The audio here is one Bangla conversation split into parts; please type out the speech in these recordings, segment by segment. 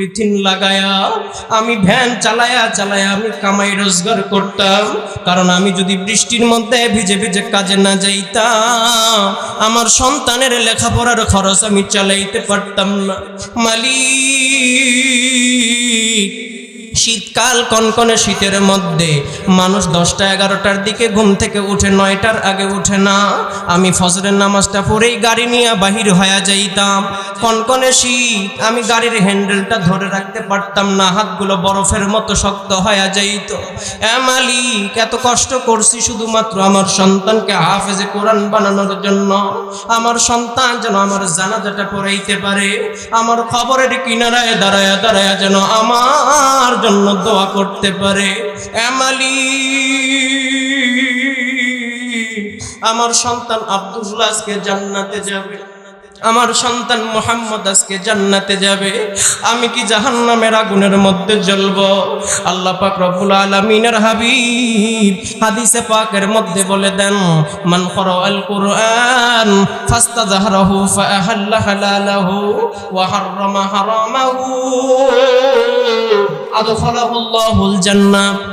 পলিথিন লাগায়া, আমি ভ্যান চালায়া চালায়া আমি কামাই রোজগার করতাম। কারণ আমি যদি বৃষ্টির মধ্যে ভিজে ভিজে কাজে না যাইতাম, আমার সন্তানের লেখাপড়ার খরচ আমি চালাইতে পারতাম না। মালিক, শীতকাল কনকনে শীতের মধ্যে মানুষ দশটা এগারোটার দিকে ঘুম থেকে উঠে, নয়টার আগে উঠে না। আমি ফজরের নামাজটা পরেই গাড়ি নিয়ে বাহির হয়ে যাইতাম। কনকনে শীত, আমি গাড়ির হ্যান্ডেলটা ধরে রাখতে পারতাম না, হাতগুলো বরফের মতো শক্ত হয়ে যাইত। এ মালিক, এত কষ্ট করছি শুধুমাত্র আমার সন্তানকে হাফেজে কোরআন বানানোর জন্য। আমার সন্তান যেন আমার জানাজাটা পড়াইতে পারে, আমার খবরের কিনারায় দাঁড়ায় দাঁড়ায় যেন আমার জন্য দোয়া করতে পারে। এমালি আমার সন্তান আব্দুল্লাহ আজকে জান্নাতে যাবে। আমার সন্তান মোহাম্মদ আজকে জান্নাতে যাবে। আমি কি জাহান্নামের আগুনের মধ্যে জ্বলব? আল্লাহ পাক রব্বুল আলামিনের হাবিব হাদিসে পাকের মধ্যে বলে দেন, মান আল কুরআন ফাস্তাযহারাহু ফাআহাল্লা হালালাহু ওয়া হাররামা হারামাহু আদখালাহু আল্লাহুল জান্নাহ।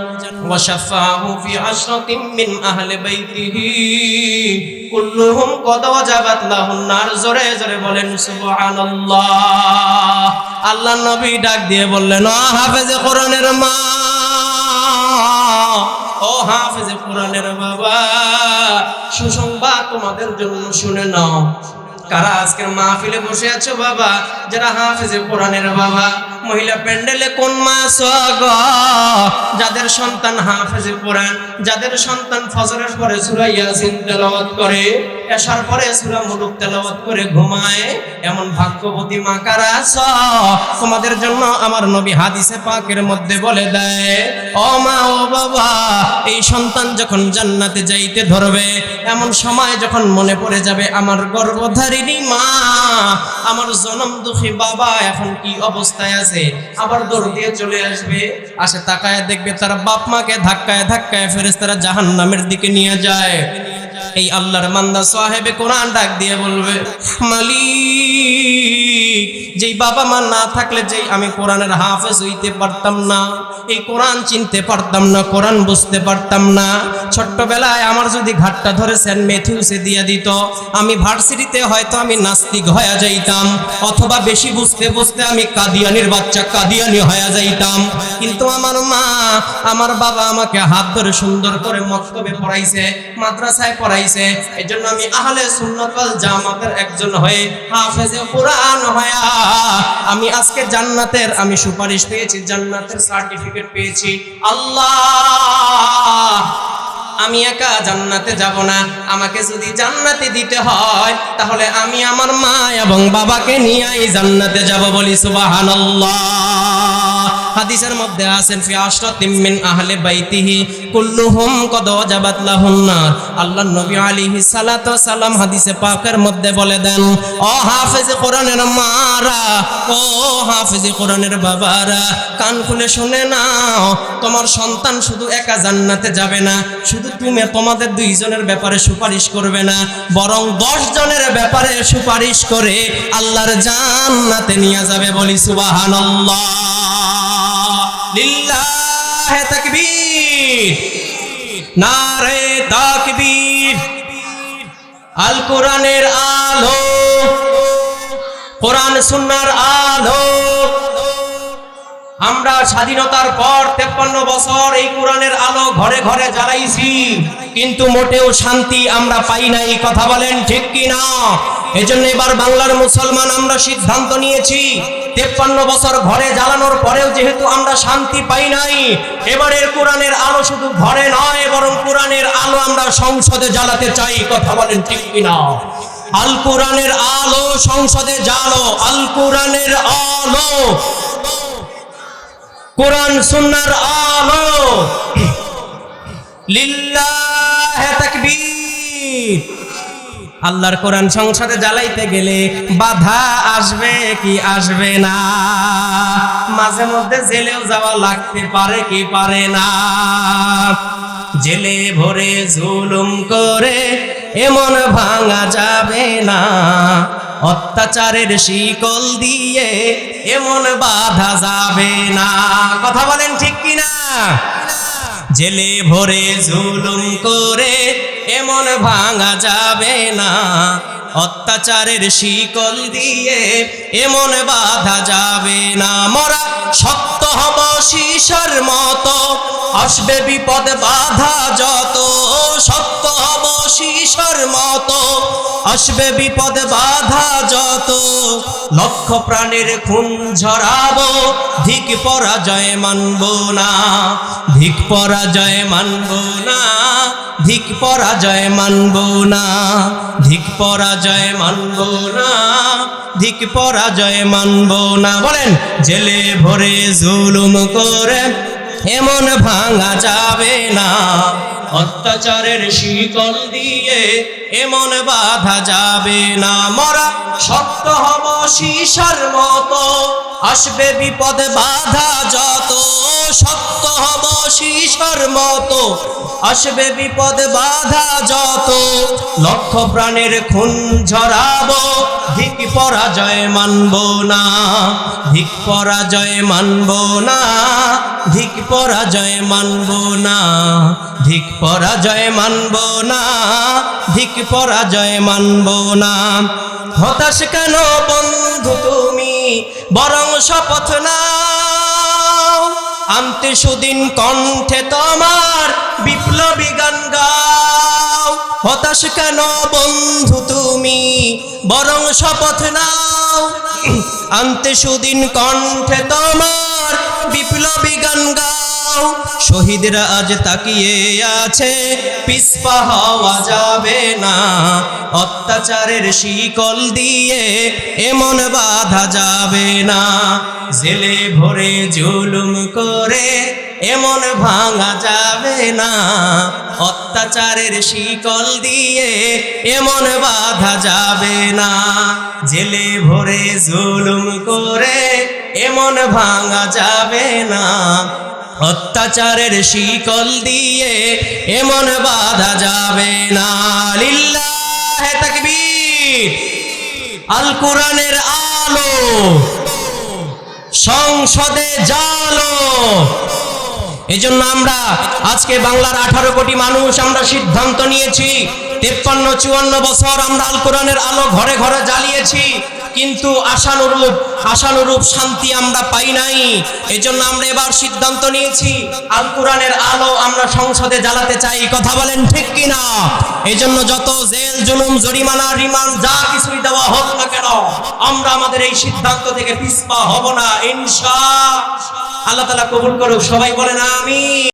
وشفعه في عشرة من أهل بيته كلهم قد وجبت له النار জোরে জোরে বলেন সুবহানাল্লাহ আল্লাহ নবী ডাক দিয়ে বললেন ও হাফেজে কোরআনের মা ও হাফেজে কোরআনের বাবা সুসংবাদ তোমাদের জন্য শুনে নাও কারা আজকের মাহফিলে বসে আছো বাবা? যারা হাফেজে কোরআনের বাবা, মহিলা প্যান্ডেলে কোন মাস গো? যাদের সন্তান হাফেজে কোরআন, যাদের সন্তান ফজরের পরে সূরা ইয়াসিন তেলাওয়াত করে, এশার পরে সূরা মুলুক তেলাওয়াত করে ঘুমায়, এমন ভাগ্যবতী মা কারা আছো? তোমাদের জন্য আমার নবী হাদিসে পাকের মধ্যে বলে দেয়, ও মা, ও বাবা, এই সন্তান যখন জান্নাতে যাইতে ধরবে, এমন সময় যখন মনে পড়ে যাবে আমার গর্ভধারিণী মা, আমার জনম দুঃখী বাবা এখন কি অবস্থায় আছে? আবার দৌড় দিয়ে চলে আসবে। আসে তাকায় দেখবে তার বাপ মাকে ধাক্কায় ধাক্কায় ফেরেস্তারা জাহান নামের দিকে নিয়ে যায়। এই আল্লাহর মান্দা সাহেবে কোরআন ডাক দিয়ে বলবে, মালিক, যেই বাবা মা না থাকলে যেই আমি কোরআনের হাফেজ হইতে পারতাম না, এই কোরআন চিনতে পারতাম না, কোরআন বুঝতে পারতাম না, ছোট্টবেলায় আমার যদি ঘাটটা ধরে সেন্ট মেথিউসে দিয়ে দিত, আমি ভার্সিটিতে হয়তো আমি নাস্তিক হয়ে যাইতাম, অথবা বেশি বুঝতে বুঝতে আমি কাদিয়ানির বাচ্চা কাদিয়ানি হয়ে যাইতাম। কিন্তু আমার মা, আমার বাবা আমাকে হাত ধরে সুন্দর করে মক্তবে পড়াইছে, মাদ্রাসায় পড়াইছে এই জন্য আমি আহলে সুন্নাত ওয়াল জামাতের একজন হয়ে হাফেজে কোরআন হয়া আমি আজকে জান্নাতের আমি সুপারিশ পেয়েছি, জান্নাতের সার্টিফিকেট পেয়েছি। আল্লাহ! আমি একা জান্নাতে যাব না। আমাকে যদি জান্নাতে দিতে হয়, তাহলে আমি আমার মা এবং বাবাকে নিয়েই জান্নাতে যাব বলি, সুবহানাল্লাহ। হাদিসের মধ্যে আছেন ফি আশরাতিম মিন আহলে বাইতিহি, কুল্লুহুম কদ ওয়াজাবাত লাহুন্না আল্লাহর নবী আলাইহিস সালাতু সালাম হাদিসে পাকের মধ্যে বলে দেন, ও হাফেজে কোরআনের মারা, ও হাফেজে কোরআনের বাবারা, কান খুলে শুনে নাও, তোমার সন্তান শুধু একা জান্নাতে যাবে না, শুধু তুমি তোমাদের দুইজনের ব্যাপারে সুপারিশ করবে না, বরং দশ জনের ব্যাপারে সুপারিশ করে আল্লাহর জান্নাতে নিয়ে যাবে বলি তাকবীর আল কোরআনের আলো, কোরআন সুন্নাহর আলো আমরা স্বাধীনতার পর তেপ্পান্ন বছর এই কোরআনের আলো ঘরে ঘরে জ্বালাইছি। কিন্তু মোটেও শান্তি আমরা পাই নাই, কথা বলেন ঠিক কি না এজন্য এবার বাংলার মুসলমান আমরা সিদ্ধান্ত নিয়েছি, তেপ্পান্ন বছর ঘরে জ্বালানোর পরেও যেহেতু আমরা শান্তি পাই নাই, এবারের কোরআনের আলো শুধু ঘরে নয়, বরং কোরআনের আলো আমরা সংসদে জ্বালাতে চাই, কথা বলেন ঠিক কি না আল কোরআনের আলো সংসদে জ্বালো, আল কোরআনের আলো কোরআন, সুন্নার আলো। আল্লাহর কোরআন সংসদে জ্বালাইতে গেলে বাধা আসবে কি আসবে না? মাঝে মধ্যে জেলেও যাওয়া লাগতে পারে কি পারে না? জেলে ভরে জুলুম করে এমন ভাঙা যাবে না। অত্যাচারের শিকল দিয়ে এমন বাধা যাবে না। কথা বলেন ঠিক কিনা? জেলে ভরে জুলুম করে এমন ভাঙা যাবে না। অত্যাচারের শিকল দিয়ে এমন বাধা যাবে না। মরা শক্ত হব শিশর মতো, আসবে বিপদ বাধা যত। শক্ত হব শিশর মতো, আসবে বিপদ বাধা যত। লক্ষ প্রাণের খুন ঝরাবো ধিক পরাজয় মানব না। ধিক পরাজয় মানব না। ধিক পরাজয় মানব না। ধিক পরাজয় মানব না, ধিক পরাজয় মানব না। বলেন, জেলে ভরে জুলুম করে এমন ভাঙা যাবে না। অত্যাচারের শিকল দিয়ে এমন বাধা যাবে না। মরা শক্ত হব শিশার মতো, আসবে বিপদ বাধা যত শক্ত শিশার মতো আসবে বিপদ বাধা যত। লক্ষ প্রাণের খুন ঝরাবো ধিক পরাজয় মানব না ধিক পরাজয় মানব না ধিক পরাজয় মানব না ধিক পরাজয় মানব না ধিক পরাজয় মানব না। হতাশ কেন বন্ধু তুমি? বরং শপথ নাও। আনতে সুদিন কণ্ঠে তোমার বিপ্লবী গান গাও। হতাশ কেন বন্ধু তুমি? বরং শপথ নাও। আনতে সুদিন কণ্ঠে তোমার বিপ্লবী গান গাও। শহীদরা আজ তাকিয়ে আছে। পিসপা হওয়া যাবে না। অত্যাচারের শিকল দিয়ে এমন বাধা যাবে না। জেলে ভরে জুলুম করে এমন ভাঙা যাবে না। অত্যাচারের শিকল দিয়ে এমন বাধা যাবে না। জেলে ভরে জুলুম করে এমন ভাঙা যাবে না। অত্যাচারের শিকল দিয়ে এমন বাধা যাবে না। লিল্লাহে তাকবীর। আল কোরআনের আলো। সংসদে জালো। এজন্য আমরা আজকে বাংলার আঠারো কোটি মানুষ আমরা সিদ্ধান্ত নিয়েছি, তেপ্পান্ন, চুয়ান্ন বছর আমরা আল কোরআনের আলো ঘরে ঘরে জ্বালিয়েছি। কিন্তু আশানুরূপ আশানুরূপ শান্তি আমরা পাই নাই। এজন্য আমরা এবার সিদ্ধান্ত নিয়েছি আল কোরআনের আলো আমরা সংসদে জ্বালাতে চাই। কথা বলেন ঠিক কিনা? এজন্য যত জেল, জুলুম, জরিমানা, রিমান্ড, যা কিছুই দেওয়া হোক না কেন, আমরা আমাদের এই সিদ্ধান্ত থেকে পিছপা হব না, ইনশা আল্লাহ তালা কবুল করুক। সবাই বলেন আমি